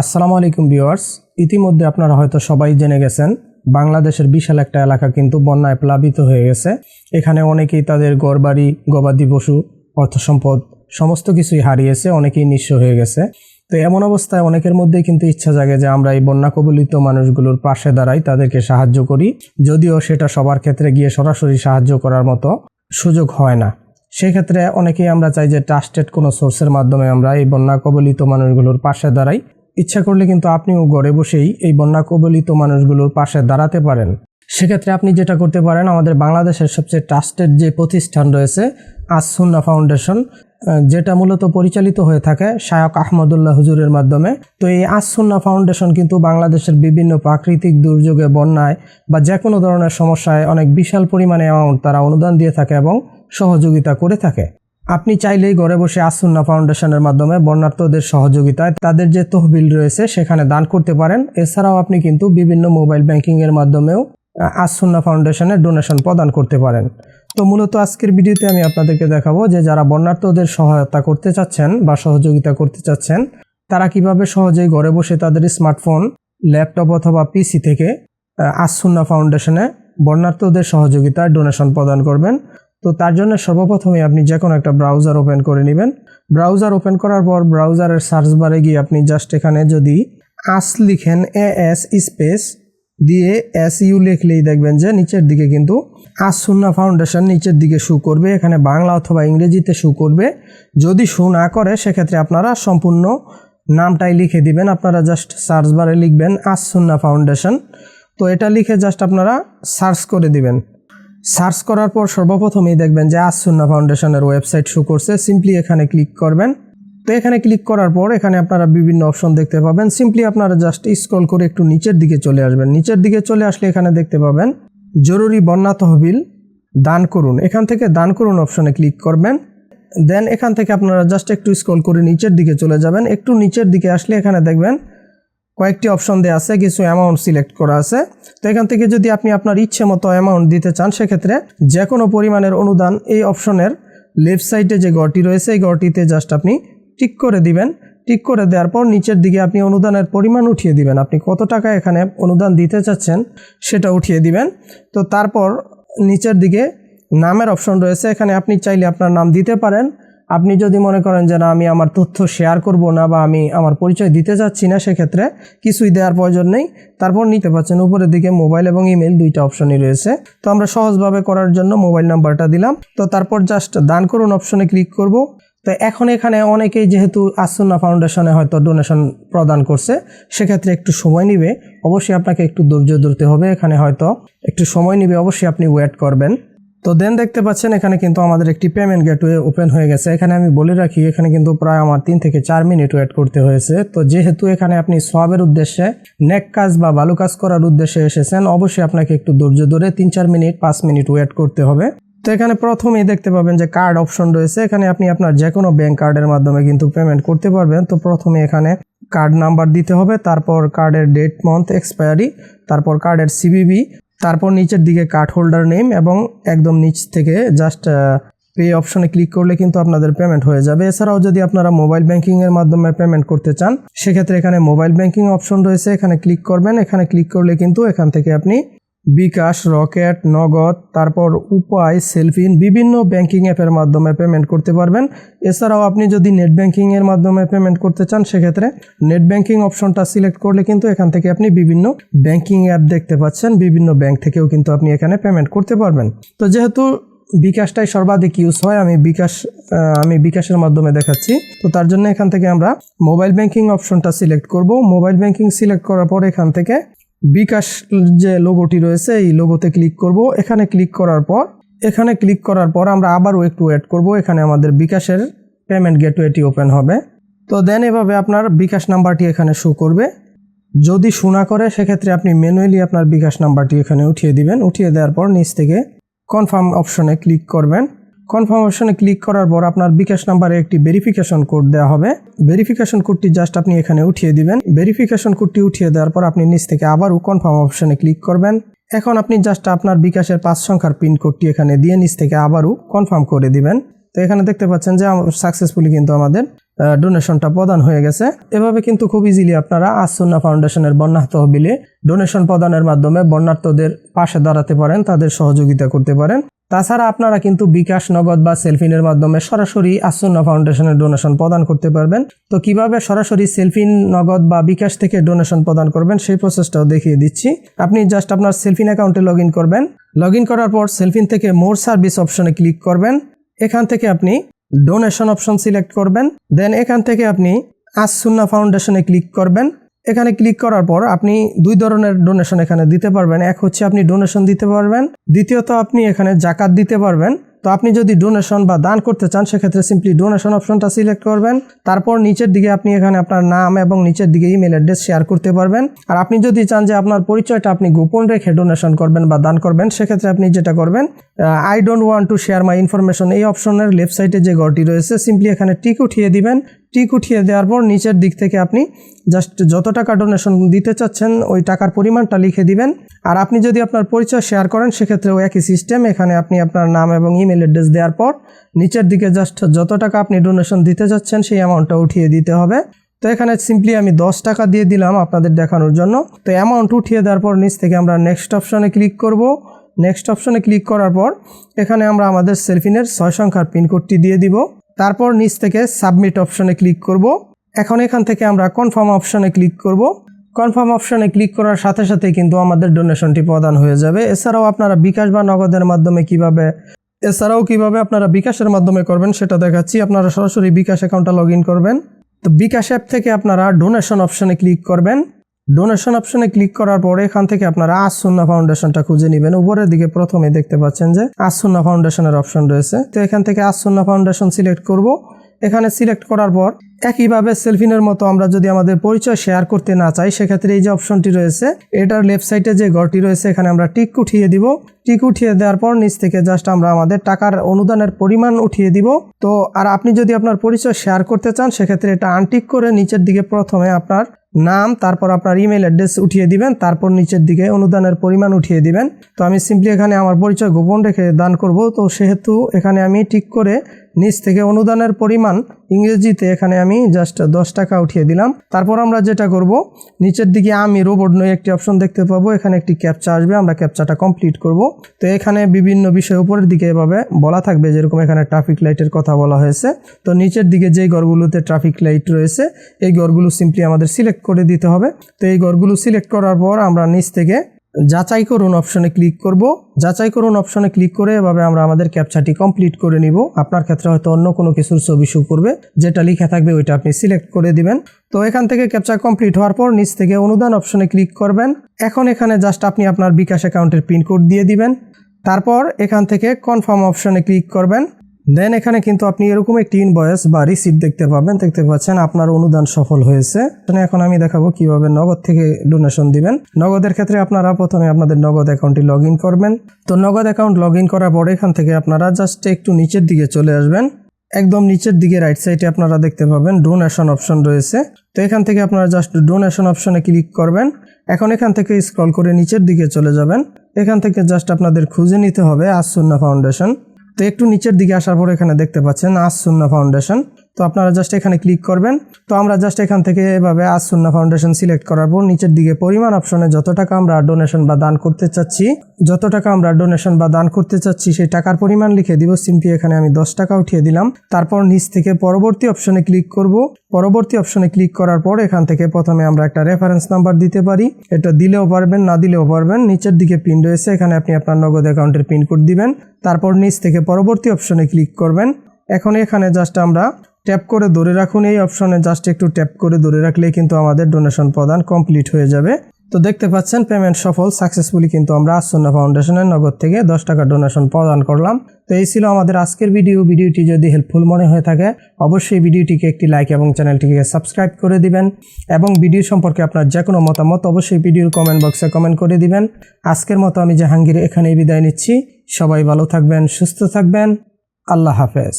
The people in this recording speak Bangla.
আসসালামু আলাইকুম ভিউয়ার্স। ইতিমধ্যে আপনারা হয়তো সবাই জেনে গেছেন, বাংলাদেশের বিশাল একটা এলাকা কিন্তু বন্যায় প্লাবিত হয়ে গেছে। এখানে অনেকেই তাদের গড়বাড়ি গবাদি পশু অর্থ সম্পদ সমস্ত কিছুই হারিয়েছে, অনেকেই নিঃস্ব হয়ে গেছে। তো এমন অবস্থায় অনেকের মধ্যেই কিন্তু ইচ্ছা জাগে যে আমরা এই বন্যা কবলিত মানুষগুলোর পাশে দাঁড়াই, তাদেরকে সাহায্য করি। যদিও সেটা সবার ক্ষেত্রে গিয়ে সরাসরি সাহায্য করার মতো সুযোগ হয় না। সেক্ষেত্রে অনেকেই আমরা চাই যে ট্রাস্টেড কোনো সোর্সের মাধ্যমে আমরা এই বন্যা কবলিত মানুষগুলোর পাশে দাঁড়াই। ইচ্ছা করলে কিন্তু আপনিও ঘরে বসেই এই বন্যা কবলিত মানুষগুলোর পাশে দাঁড়াতে পারেন। সেক্ষেত্রে আপনি যেটা করতে পারেন, আমাদের বাংলাদেশের সবচেয়ে ট্রাস্টেড যে প্রতিষ্ঠান রয়েছে আসুন্না ফাউন্ডেশন যেটা মূলত পরিচালিত হয়ে থাকে শায়ক আহমদুল্লাহ হুজুরের মাধ্যমে। তো এই আসুন্না ফাউন্ডেশন কিন্তু বাংলাদেশের বিভিন্ন প্রাকৃতিক দুর্যোগে, বন্যায় বা যে কোনো ধরনের সমস্যায় অনেক বিশাল পরিমাণে অ্যামাউন্ট তারা অনুদান দিয়ে থাকে এবং সহযোগিতা করে থাকে। আপনি চাইলেই ঘরে বসে আসুন্না ফাউন্ডেশনের মাধ্যমে বন্যার্থদের সহযোগিতায় তাদের যে তহবিল রয়েছে সেখানে দান করতে পারেন। এছাড়াও আপনি কিন্তু বিভিন্ন মোবাইল ব্যাংকিং এর মাধ্যমেও আসুন্না ফাউন্ডেশনে ডোনেশন প্রদান করতে পারেন। তো মূলত আজকের ভিডিওতে আমি আপনাদেরকে দেখাবো যে যারা বন্যার্থদের সহায়তা করতে চাচ্ছেন বা সহযোগিতা করতে চাচ্ছেন, তারা কীভাবে সহজেই ঘরে বসে তাদের স্মার্টফোন, ল্যাপটপ অথবা পিসি থেকে আসুন্না ফাউন্ডেশনে বন্যার্থদের সহযোগিতায় ডোনেশন প্রদান করবেন। তো তার জন্য সর্বপ্রথমে আপনি যে কোনো একটা ব্রাউজার ওপেন করে নেবেন। ব্রাউজার ওপেন করার পর ব্রাউজারের সার্চ বারে গিয়ে আপনি জাস্ট এখানে যদি আস লিখেন এ এস স্পেস দিয়ে এস ইউ লিখলেই দেখবেন যে নিচের দিকে কিন্তু আসুন্না ফাউন্ডেশন নিচের দিকে শু করবে, এখানে বাংলা অথবা ইংরেজিতে শু করবে। যদি শু না করে, সেক্ষেত্রে আপনারা সম্পূর্ণ নামটাই লিখে দিবেন। আপনারা জাস্ট সার্চ বারে লিখবেন আসুন্না ফাউন্ডেশন তো এটা লিখে জাস্ট আপনারা সার্চ করে দিবেন। সার্চ করার পর সর্বপ্রথমেই দেখবেন যে আসুন্না ফাউন্ডেশনের ওয়েবসাইট শো করছে। সিম্পলি এখানে ক্লিক করবেন। তো এখানে ক্লিক করার পর এখানে আপনারা বিভিন্ন অপশন দেখতে পাবেন। সিম্পলি আপনারা জাস্ট স্ক্রল করে একটু নিচের দিকে চলে আসবেন। নিচের দিকে চলে আসলে এখানে দেখতে পাবেন জরুরি বন্যা তহবিল দান করুন। এখান থেকে দান করুন অপশনে ক্লিক করবেন। দেন এখান থেকে আপনারা জাস্ট একটু স্ক্রল করে নিচের দিকে চলে যাবেন। একটু নিচের দিকে আসলে এখানে দেখবেন কয়েকটি অপশন দেওয়া আছে, কিছু অ্যামাউন্ট সিলেক্ট করা আছে। তো এখান থেকে যদি আপনি আপনার ইচ্ছে মতো অ্যামাউন্ট দিতে চান, সেক্ষেত্রে যে কোনো পরিমাণের অনুদান এই অপশনের লেফট সাইডে যে ঘরটি রয়েছে, এই ঘরটিতে জাস্ট আপনি টিক করে দিবেন। টিক করে দেওয়ার পর নিচের দিকে আপনি অনুদানের পরিমাণ উঠিয়ে দিবেন। আপনি কত টাকা এখানে অনুদান দিতে চাচ্ছেন, সেটা উঠিয়ে দিবেন। তো তারপর নিচের দিকে নামের অপশন রয়েছে, এখানে আপনি চাইলে আপনার নাম দিতে পারেন। আপনি যদি মনে করেন যে না, আমি আমার তথ্য শেয়ার করব না বা আমি আমার পরিচয় দিতে চাচ্ছি না, সেক্ষেত্রে কিছুই দেওয়ার প্রয়োজন নেই। তারপর নিতে পারছেন উপরের দিকে মোবাইল এবং ইমেল দুইটা অপশনই রয়েছে। তো আমরা সহজভাবে করার জন্য মোবাইল নাম্বারটা দিলাম। তো তারপর জাস্ট দান করুন অপশনে ক্লিক করব। তো এখন এখানে অনেকেই যেহেতু আসুন্না ফাউন্ডেশনে হয়তো ডোনেশন প্রদান করছে, সেক্ষেত্রে একটু সময় নিবে। অবশ্যই আপনাকে একটু ধৈর্য ধরতে হবে। এখানে হয়তো একটু সময় নিবে। অবশ্যই আপনি ওয়েট করবেন। তো দেন দেখতে পাচ্ছেন এখানে কিন্তু আমাদের একটি পেমেন্ট গেটওয়ে ওপেন হয়ে গেছে। এখানে আমি বলে রাখি, এখানে কিন্তু প্রায় আমার তিন থেকে চার মিনিট ওয়েট করতে হয়েছে। তো যেহেতু এখানে আপনি সবের উদ্দেশ্যে নেক কাজ বা ভালো কাজ করার উদ্দেশ্যে এসেছেন, অবশ্যই আপনাকে একটু ধৈর্য ধরে তিন চার মিনিট পাঁচ মিনিট ওয়েট করতে হবে। তো এখানে প্রথমেই দেখতে পাবেন যে কার্ড অপশন রয়েছে। এখানে আপনি আপনার যে কোনো ব্যাংক কার্ডের মাধ্যমে কিন্তু পেমেন্ট করতে পারবেন। তো প্রথমে এখানে কার্ড নাম্বার দিতে হবে, তারপর কার্ডের ডেট মান্থ এক্সপায়ারি তারপর কার্ডের সিবিবি তারপর নিচের দিকে কার্ড হোল্ডার নেম এবং একদম নিচ থেকে জাস্ট পে অপশনে ক্লিক করলে কিন্তু আপনাদের পেমেন্ট হয়ে যাবে। এছাড়াও যদি আপনারা মোবাইল ব্যাংকিং এর মাধ্যমে পেমেন্ট করতে চান, সেক্ষেত্রে এখানে মোবাইল ব্যাংকিং অপশন রয়েছে। এখানে ক্লিক করবেন। এখানে ক্লিক করলে কিন্তু এখান থেকে আপনি বিকাশ, রকেট, নগদ, তারপর উপায়, সেলফিন বিভিন্ন ব্যাংকিং অ্যাপের মাধ্যমে পেমেন্ট করতে পারবেন। এছাড়াও আপনি যদি নেট ব্যাংকিং এর মাধ্যমে পেমেন্ট করতে চান, সেক্ষেত্রে নেট ব্যাংকিং অপশনটা সিলেক্ট করলে কিন্তু এখান থেকে আপনি বিভিন্ন ব্যাংকিং অ্যাপ দেখতে পাচ্ছেন। বিভিন্ন ব্যাংক থেকেও কিন্তু আপনি এখানে পেমেন্ট করতে পারবেন। তো যেহেতু বিকাশটাই সর্বাধিক ইউজ হয়, আমি বিকাশ আমি বিকাশের মাধ্যমে দেখাচ্ছি। তো তার জন্য এখান থেকে আমরা মোবাইল ব্যাংকিং অপশনটা সিলেক্ট করব। মোবাইল ব্যাংকিং সিলেক্ট করার পর এখান থেকে বিকাশ যে লোগোটি রয়েছে, এই লোগোতে ক্লিক করব। এখানে ক্লিক করার পর, এখানে ক্লিক করার পর আমরা আবারও একটু ওয়েট করব। এখানে আমাদের বিকাশের পেমেন্ট গেটওয়েটি ওপেন হবে। তো দেন এভাবে আপনার বিকাশ নাম্বারটি এখানে শো করবে। যদি শোনা করে, সেক্ষেত্রে আপনি ম্যানুয়ালি আপনার বিকাশ নাম্বারটি এখানে উঠিয়ে দিবেন। উঠিয়ে দেওয়ার পর নিচ থেকে কনফার্ম অপশনে ক্লিক করবেন। কনফার্ম অপশনে ক্লিক করার পর আপনার বিকাশ নাম্বারে একটি ভেরিফিকেশন কোড দেওয়া হবে। ভেরিফিকেশন কোডটি জাস্ট আপনি এখানে উঠিয়ে দিবেন। ভেরিফিকেশন কোডটি উঠিয়ে দেওয়ার পর আপনি নিচ থেকে আবারও কনফার্ম অপশনে ক্লিক করবেন। এখন আপনি জাস্ট আপনার বিকাশের পাঁচ সংখ্যার পিন কোডটি এখানে দিয়ে নিচ থেকে আবারও কনফার্ম করে দিবেন। তো এখানে দেখতে পাচ্ছেন যে সাকসেসফুলি কিন্তু আমাদের ডোনেশনটা প্রদান হয়ে গেছে। এভাবে কিন্তু খুব ইজিলি আপনারা আসুন্না ফাউন্ডেশনের বন্যা তহবিলে ডোনেশন প্রদানের মাধ্যমে বন্যার্থদের পাশে দাঁড়াতে পারেন, তাদের সহযোগিতা করতে পারেন। তাছাড়া আপনারা কিন্তু বিকাশ, নগদ বা সেলফিনের মাধ্যমে সরাসরি আসুন্না ফাউন্ডেশনের ডোনেশন প্রদান করতে পারবেন। তো কীভাবে সরাসরি সেলফিন নগদ বা বিকাশ থেকে ডোনেশন প্রদান করবেন, সেই প্রসেসটাও দেখিয়ে দিচ্ছি। আপনি জাস্ট আপনার সেলফিন অ্যাকাউন্টে লগ করবেন। লগ করার পর সেলফিন থেকে মোর সার্ভিস অপশনে ক্লিক করবেন। এখান থেকে আপনি ডোনেশন অপশন সিলেক্ট করবেন। দেন এখান থেকে আপনি আসুন্না ফাউন্ডেশনে ক্লিক করবেন। এখানে ক্লিক করার পর আপনি দুই ধরনের ডোনেশন এখানে দিতে পারবেন। এক হচ্ছে আপনি ডোনেশন দিতে পারবেন। দ্বিতীয়ত আপনি এখানে জাকাত দিতে পারবেন। তো আপনি যদি ডোনেশন বা দান করতে চান, সেক্ষেত্রে সিম্পলি ডোনেশন অপশনটা সিলেক্ট করবেন। তারপর নিচের দিকে আপনি এখানে আপনার নাম এবং নিচের দিকে ইমেল অ্যাড্রেস শেয়ার করতে পারবেন। আর আপনি যদি চান যে আপনার পরিচয়টা আপনি গোপন রেখে ডোনেশন করবেন বা দান করবেন, সেক্ষেত্রে আপনি যেটা করবেন I don't want to share my information এই অপশনের লেফট সাইডে যে ঘরটি রয়েছে সিম্পলি এখানে টিক উঠিয়ে দিবেন। টিক উঠিয়ে দেওয়ার পর নিচের দিক থেকে আপনি জাস্ট যত টাকা ডোনেশন দিতে চাচ্ছেন, ওই টাকার পরিমাণটা লিখে দিবেন। আর আপনি যদি আপনার পরিচয় শেয়ার করেন, সেক্ষেত্রেও একই সিস্টেম এখানে আপনি আপনার নাম এবং ইমেল অ্যাড্রেস দেওয়ার পর নিচের দিকে জাস্ট যত টাকা আপনি ডোনেশন দিতে চাচ্ছেন, সেই অ্যামাউন্টটা উঠিয়ে দিতে হবে। তো এখানে সিম্পলি আমি দশ টাকা দিয়ে দিলাম আপনাদের দেখানোর জন্য। তো অ্যামাউন্ট উঠিয়ে দেওয়ার পর নিচ থেকে আমরা নেক্সট অপশনে ক্লিক করব। নেক্সট অপশনে ক্লিক করার পর এখানে আমরা আমাদের সেলফিনের ছয় সংখ্যার পিনকোডটি দিয়ে দিব। তারপর নিচ থেকে সাবমিট অপশনে ক্লিক করব। এখন এখান থেকে আমরা কনফার্ম অপশনে ক্লিক করব। কনফার্ম অপশনে ক্লিক করার সাথে সাথে কিন্তু আমাদের ডোনেশনটি প্রদান হয়ে যাবে। এছাড়াও আপনারা বিকাশ বা নগদের মাধ্যমে কীভাবে, এছাড়াও কীভাবে আপনারা বিকাশের মাধ্যমে করবেন সেটা দেখাচ্ছি। আপনারা সরাসরি বিকাশ অ্যাকাউন্টটা লগ করবেন। তো বিকাশ অ্যাপ থেকে আপনারা ডোনেশন অপশনে ক্লিক করবেন। ডোনেশন অপশনে ক্লিক করার পরে এখান থেকে আপনারা আসুন্না ফাউন্ডেশনটা খুঁজে নেবেন। উপরের দিকে প্রথমে দেখতে পাচ্ছেন যে আসুন্না ফাউন্ডেশনের অপশন রয়েছে। তো এখান থেকে আসুন্না ফাউন্ডেশন সিলেক্ট করব। এখানে সিলেক্ট করার পর একইভাবে সেলফিনের মতো আমরা যদি আমাদের পরিচয় শেয়ার করতে না চাই, সেক্ষেত্রে এই যে অপশনটি রয়েছে, এটার লেফট সাইডে যে ঘরটি রয়েছে, এখানে আমরা টিক উঠিয়ে দিব। টিক উঠিয়ে দেওয়ার পর নিচ থেকে জাস্ট আমরা আমাদের টাকার অনুদানের পরিমাণ উঠিয়ে দিব। তো আর আপনি যদি আপনার পরিচয় শেয়ার করতে চান, সেক্ষেত্রে এটা আনটিক করে নিচের দিকে প্রথমে আপনার নাম, তারপর আপনার ইমেল অ্যাড্রেস উঠিয়ে দিবেন, তারপর নিচের দিকে অনুদানের পরিমাণ উঠিয়ে দিবেন। তো আমি সিম্পলি এখানে আমার পরিচয় গোপন রেখে দান করব। তো সেহেতু এখানে আমি ঠিক করে নিচ থেকে অনুদানের পরিমাণ ইংরেজিতে এখানে আমি জাস্ট দশ টাকা উঠিয়ে দিলাম। তারপর আমরা যেটা করব, নিচের দিকে আমি রোবট নয় একটি অপশন দেখতে পাবো। এখানে একটি ক্যাপচা আসবে, আমরা ক্যাপচাটা কমপ্লিট করব। তো এখানে বিভিন্ন বিষয় উপরের দিকে এভাবে বলা থাকবে, যেরকম এখানে ট্রাফিক লাইটের কথা বলা হয়েছে। তো নিচের দিকে যেই ঘরগুলোতে ট্রাফিক লাইট রয়েছে, এই ঘরগুলো সিম্পলি আমাদের সিলেক্ট করে দিতে হবে। তো এই ঘরগুলো সিলেক্ট করার পর আমরা নিচ থেকে যাচাই করুন অপশনে ক্লিক করব। যাচাই করুন অপশনে ক্লিক করে এভাবে আমরা আমাদের ক্যাপচাটি কমপ্লিট করে নিব। আপনার ক্ষেত্রে হয়তো অন্য কোনো কিছুর ছবি শো করবে, যেটা লেখা থাকবে ওইটা আপনি সিলেক্ট করে দিবেন। তো এখান থেকে ক্যাপচা কমপ্লিট হওয়ার পর নিচ থেকে অনুদান অপশনে ক্লিক করবেন। এখন এখানে জাস্ট আপনি আপনার বিকাশ অ্যাকাউন্টের পিনকোড দিয়ে দিবেন। তারপর এখান থেকে কনফার্ম অপশনে ক্লিক করবেন। দেন এখানে কিন্তু আপনি এরকম একটি ইনভয়েস বা রিসিপ্ট দেখতে পাবেন। দেখতে পাচ্ছেন আপনার অনুদান সফল হয়েছে। এখানে আমি দেখাবো কীভাবে নগদ থেকে ডোনেশন দিবেন। নগদের ক্ষেত্রে আপনারা প্রথমে আপনাদের নগদ অ্যাকাউন্টটি লগ করবেন। তো নগদ অ্যাকাউন্ট লগ করার পর এখান থেকে আপনারা জাস্ট একটু নিচের দিকে চলে আসবেন। একদম নিচের দিকে রাইট সাইডে আপনারা দেখতে পাবেন ডোনেশন অপশন রয়েছে। তো এখান থেকে আপনারা জাস্ট ডোনেশন অপশনে ক্লিক করবেন। এখন এখান থেকে স্ক্রল করে নিচের দিকে চলে যাবেন। এখান থেকে জাস্ট আপনাদের খুঁজে নিতে হবে আসুন্না ফাউন্ডেশন তো একটু নিচের দিকে আসার পর এখানে দেখতে পাচ্ছেন আসুন্না ফাউন্ডেশন। তো আপনারা জাস্ট এখানে ক্লিক করবেন। তো আমরা জাস্ট এখান থেকে এভাবে আসুন্না ফাউন্ডেশন সিলেক্ট করার পর নিচের দিকে পরিমাণ অপশনে যত টাকা আমরা ডোনেশন বা দান করতে চাচ্ছি, যত টাকা আমরা ডোনেশন বা দান করতে চাচ্ছি, সেই টাকার পরিমাণ লিখে দিব। সিম্পলি এখানে আমি দশ টাকা উঠিয়ে দিলাম। তারপর নিচ থেকে পরবর্তী অপশনে ক্লিক করব। পরবর্তী অপশনে ক্লিক করার পর এখান থেকে প্রথমে আমরা একটা রেফারেন্স নাম্বার দিতে পারি। এটা দিলেও পারবেন, না দিলেও পারবেন। নিচের দিকে পিন রয়েছে, এখানে আপনি আপনার নগদ অ্যাকাউন্টের পিনকোড দিবেন। তারপর নিচ থেকে পরবর্তী অপশনে ক্লিক করবেন। এখন এখানে জাস্ট আমরা ট্যাপ করে ধরে রাখুন এই অপশনে জাস্ট একটু ট্যাপ করে ধরে রাখলেই কিন্তু আমাদের ডোনেশন প্রদান কমপ্লিট হয়ে যাবে। তো দেখতে পাচ্ছেন পেমেন্ট সফল সাকসেসফুলি কিন্তু আমরা আসন্না ফাউন্ডেশনের নগদ থেকে দশ টাকা ডোনেশন প্রদান করলাম। তো এই ছিল আমাদের আজকের ভিডিও ভিডিওটি যদি হেল্পফুল মনে হয়ে থাকে, অবশ্যই ভিডিওটিকে একটি লাইক এবং চ্যানেলটিকে সাবস্ক্রাইব করে দিবেন। এবং ভিডিও সম্পর্কে আপনার যে কোনো মতামত, অবশ্যই ভিডিওর কমেন্ট বক্সে কমেন্ট করে দিবেন। আজকের মতো আমি জাহাঙ্গীর এখানেই বিদায় নিচ্ছি। সবাই ভালো থাকবেন, সুস্থ থাকবেন। আল্লাহ হাফেজ।